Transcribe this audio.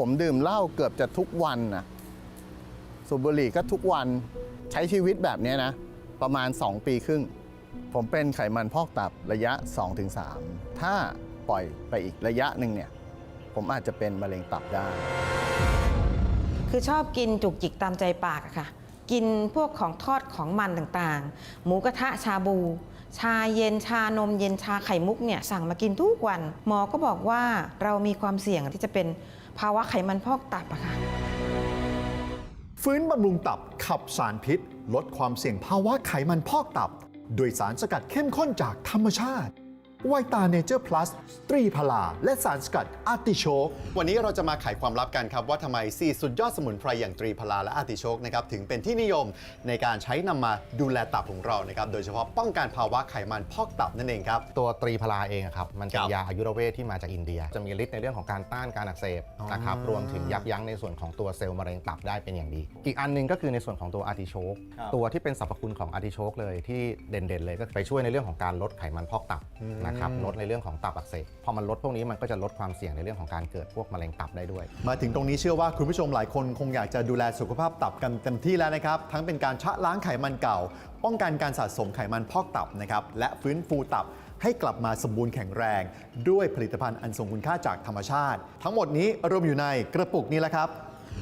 ผมดื่มเหล้าเกือบจะทุกวันนะสูบบุหรี่ก็ทุกวันใช้ชีวิตแบบนี้นะ ประมาณ 2 ปีครึ่ง ผมเป็นไขมันพอกตับระยะ 2-3 ถ้าปล่อยไปอีกระยะหนึ่งเนี่ย ผมอาจจะเป็นมะเร็งตับได้ คือชอบกินจุกจิกตามใจปากอะค่ะ กินพวกของทอดของมันต่างๆ หมูกระทะชาบู ชาเย็นชานมเย็นชาไข่มุกเนี่ยสั่งมากินทุกวัน หมอก็บอกว่าเรามีความเสี่ยงที่จะเป็นภาวะไขมันพอกตับอะค่ะฟื้นบำรุงตับขับสารพิษ ลดความเสี่ยงภาวะไขมันพอกตับ โดยสารสกัดเข้มข้นจากธรรมชาติ ไวตาเนเจอร์พลัสตรีพลา และสารสกัดอาร์ติโชก วันนี้เราจะมาไขความลับกันครับว่าทำไม 4 สุดยอดสมุนไพรอย่างตรีพลาและอาร์ติโชกนะครับถึงเป็นที่นิยมในการใช้นำมาดูแลตับของเรานะครับโดยเฉพาะป้องกันภาวะไขมันพอกตับนั่นเองครับ ตัวตรีพลาเองอะครับมันเป็คนรับยาอายุรเวทที่มาจากอินเดีย จะมีฤทธิ์ในเรื่องของการต้านการอักเสบนะครับรวมถึงยับยั้งในส่วนของตัวเซลล์มะเร็งตับได้เป็นอย่างดี อีกอันหนึงก็คือในส่วนของตัวอาร์ติโชกตัวที่เป็นสรรพคุณของอาร์ติโชกเลยที่เด่นๆเลยก็ไปช่วยในเรื่องของการลดไขมันพอกตับนะครับลดในเรื่องของตับอักเสบพอมันลดพวกนี้มันก็จะลดความเสี่ยงในเรื่องของการเกิดพวกมะเร็งตับได้ด้วย มาถึงตรงนี้เชื่อว่าคุณผู้ชมหลายคนคงอยากจะดูแลสุขภาพตับกันเต็มที่แล้วนะครับ ทั้งเป็นการชะล้างไขมันเก่า ป้องกันการสะสมไขมันพอกตับนะครับและฟื้นฟูตับให้กลับมาสมบูรณ์แข็งแรง ด้วยผลิตภัณฑ์อันทรงคุณค่าจากธรรมชาติ ทั้งหมดนี้รวมอยู่ในกระปุกนี้แหละครับ